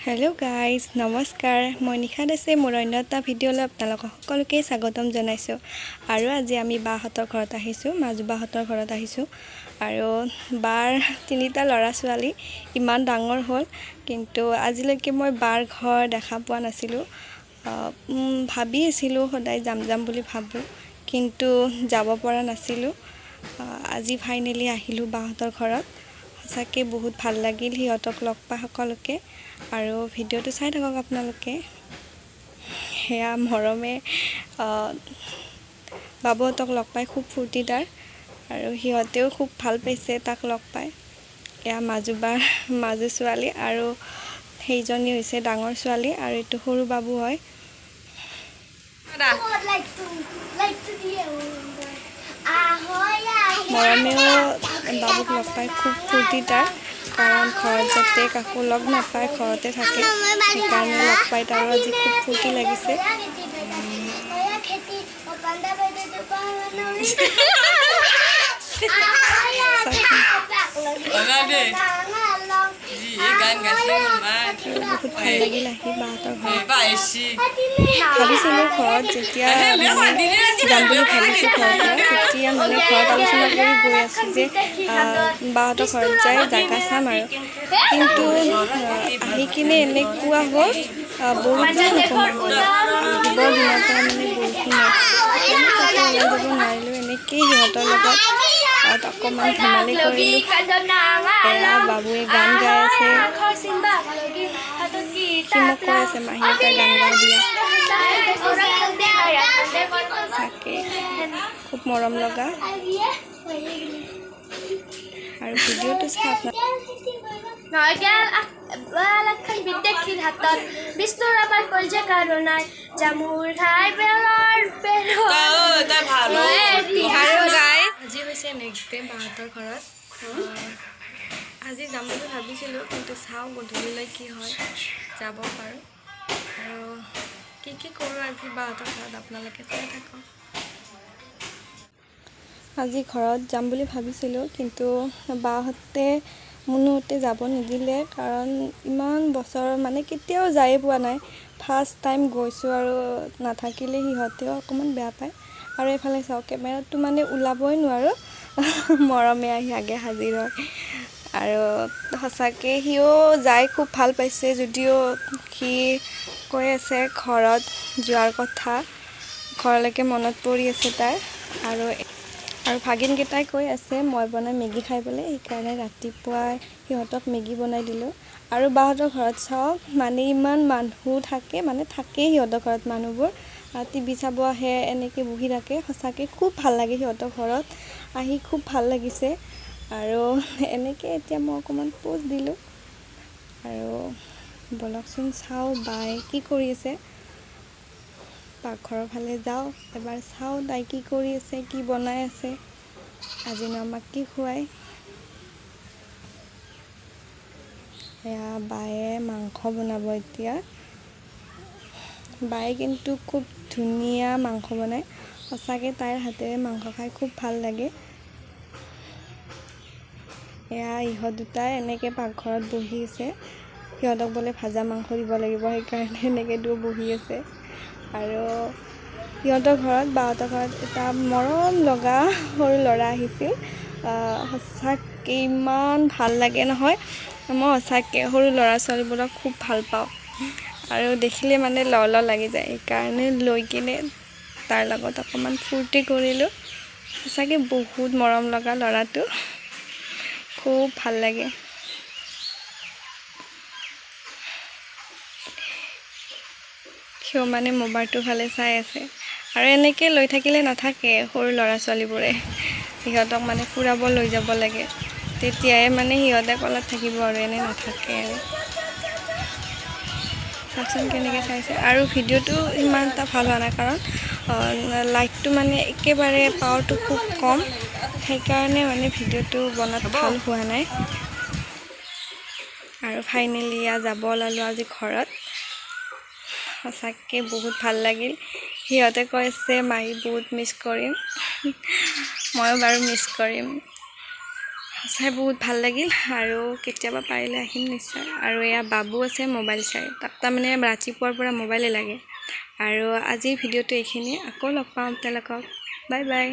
Hello guys নমস্কাৰ মই নিশা দাসে মোৰ অন্য এটা ভিডিঅ'লৈ আপোনালোকক সকলোকে স্বাগতম জনাইছোঁ। আৰু আজি আমি বাহঁতৰ ঘৰত আহিছোঁ মাজু বাহঁতৰ ঘৰত আহিছোঁ। আৰু বাৰ তিনিটা ল'ৰা ছোৱালী ইমান ডাঙৰ হ'ল কিন্তু আজিলৈকে মই বাৰ ঘৰ দেখা পোৱা নাছিলোঁ। ভাবি আছিলোঁ সদায় যাম যাম বুলি ভাবোঁ কিন্তু যাব পৰা নাছিলোঁ। আজি ফাইনেলি আহিলোঁ বাহঁতৰ ঘৰত। সঁচাকৈ বহুত ভাল লাগিল সিহঁতক লগ পাই সকলোকে। আৰু ভিডিঅ'টো চাই থাকক আপোনালোকে। সেয়া মৰমে বাবুহঁতক লগ পাই খুব ফূৰ্তি তাৰ আৰু সিহঁতেও খুব ভাল পাইছে তাক লগ পাই। এয়া মাজু বাৰ মাজু ছোৱালী আৰু সেইজনী হৈছে ডাঙৰ ছোৱালী আৰু এইটো সৰু বাবু হয়। মৰমেও বাবুক লগ পায় খুব ফূৰ্তি তাৰ কাৰণ ঘৰত যাতে কাকো লগ নাপায় ঘৰতে থাকে। সেইকাৰণে লগ পাই তাৰো আজি খুব ফূৰ্তি লাগিছে। গান গাইছে মা আৰু বহুত ভালো লাগিল আহি বাহঁতৰ ঘৰত ভাবিছিলোঁ ঘৰত যেতিয়া মানে যাম বুলি ভাবিছোঁ ঘৰৰ পৰা তেতিয়া মানে ঘৰত আলোচনা কৰি গৈ আছোঁ যে বাহঁতৰ ঘৰত যাই জাগা চাম আৰু। কিন্তু আহি কিনে এনেকুৱা হ'ল বৰষুণ নকমাৰ আহিবৰ দিনৰ পৰা মানে বৰষুণ তাতে ওলাই যাব নোৱাৰিলোঁ এনেকেই সিহঁতৰ লগত তাত অকণমান ধেমালি কৰিলোঁ। বাবুৱে গান গাই আছে। সি মোক কৈ আছে মাহী এটা গান গাই দিয়া। তাকে, খুব মৰম লগা। আৰু ভিডিঅ'টো চাই আপোনাক বিদ্যাৰ্থীৰ হাতত। বিষ্ণুৰ আমাৰ কলজে কাৰণাই জামুৰ খাই বেলৰ ডে বাহঁতৰ ঘৰত আজি যাম বুলি ভাবিছিলোঁ কিন্তু চাওঁ গধূলিলৈ কি হয় যাব পাৰোঁ। আৰু কি কি কৰোঁ আজি বাহঁতৰ ঘৰত আপোনালোকে চাই থাকক। আজি ঘৰত যাম বুলি ভাবিছিলোঁ কিন্তু বাহঁতে মুনুহঁতে যাব নিদিলে কাৰণ ইমান বছৰ মানে কেতিয়াও যায়ে পোৱা নাই। ফাৰ্ষ্ট টাইম গৈছোঁ আৰু নাথাকিলে সিহঁতেও অকণমান বেয়া পায়। আৰু এইফালে চাওক কেমেৰাটো মানে ওলাবই নোৱাৰোঁ। মৰমে আহি আগে হাজিৰ হয়। আৰু সঁচাকৈ সিও যাই খুব ভাল পাইছে যদিও সি কৈ আছে ঘৰত যোৱাৰ কথা ঘৰলৈকে মনত পৰি আছে তাৰ। আৰু আৰু ভাগিনকেইটাই কৈ আছে মই বনাই মেগী খাই পেলাই সেইকাৰণে ৰাতিপুৱাই সিহঁতক মেগী বনাই দিলোঁ। আৰু বাহঁতৰ ঘৰত চাওক মানে ইমান মানুহ থাকে মানে থাকেই সিহঁতৰ ঘৰত মানুহবোৰ। টিভি চাব আহে, এনেকৈ বহি থাকে। সঁচাকৈ খুব ভালো লাগে সিহঁতৰ ঘৰত। আহি খুব ভালো লাগিছে। আৰু এনেকৈ এতিয়া মই অকণমান প'জ দিলোঁ। আৰু ব'লকচোন চাওঁ বাই কি কৰি আছে। পাকঘৰৰ ফালে যাওঁ, এবাৰ চাওঁ তাই কি কৰি আছে, কি বনাই আছে। আজিনো আমাক কি খুৱায় এয়া বায়ে মাংস বনাব এতিয়া। বায়ে কিন্তু খুব ধুনীয়া মাংস বনায়। সঁচাকৈ তাইৰ হাতেৰে মাংস খাই খুব ভাল লাগে। এয়া ইহঁত দুটাই এনেকৈ পাকঘৰত বহি আছে। সিহঁতক বোলে ভাজা মাংস দিব লাগিব সেইকাৰণে এনেকৈ দু বহি আছে। আৰু সিহঁতৰ ঘৰত বাহঁতৰ ঘৰত এটা মৰম লগা সৰু ল'ৰা আহিছিল। আহ, সঁচাকৈ ইমান ভাল লাগে নহয়। মই সঁচাকৈ সৰু ল'ৰা ছোৱালীবোৰক খুব ভাল পাওঁ। আৰু দেখিলে মানে ল ল লাগি যায়। সেইকাৰণে লৈ কিনে তাৰ লগত অকণমান ফূৰ্তি কৰিলোঁ। সঁচাকৈ বহুত মৰম লগা ল'ৰাটো। খুব ভাল লাগে। সিও মানে মোবাইলটোৰ ফালে চাই আছে। আৰু এনেকৈ লৈ থাকিলে নাথাকে সৰু ল'ৰা ছোৱালীবোৰে। সিহঁতক মানে ফুৰাব লৈ যাব লাগে। তেতিয়াই মানে সিহঁতে কলত থাকিব আৰু এনে নাথাকে আৰু। চাওকচোন কেনেকৈ চাইছে আৰু ভিডিঅ'টো ইমান এটা ভাল হোৱা নাই কাৰণ লাইটটো মানে একেবাৰে পাৱাৰটো খুব কম। সেইকাৰণে মানে ভিডিঅ'টো বনাত ভাল হোৱা নাই। আৰু ফাইনেলি এয়া যাব ওলালোঁ আজি ঘৰত। সঁচাকৈ বহুত ভাল লাগিল। সিহঁতে কৈছে মাহী বহুত মিছ কৰিম। ময়ো বাৰু মিছ কৰিম। চাই বহুত ভাল লাগিল আৰু কেতিয়াবা পাৰিলে আহিম নিশ্চয়। আৰু এয়া বাবু আছে মোবাইল চাই তাত তাৰমানে ৰাতিপুৱাৰ পৰা মোবাইলে লাগে। আৰু আজিৰ ভিডিঅ'টো এইখিনিয়ে আকৌ লগ পাম তেওঁলোকক। Bye bye.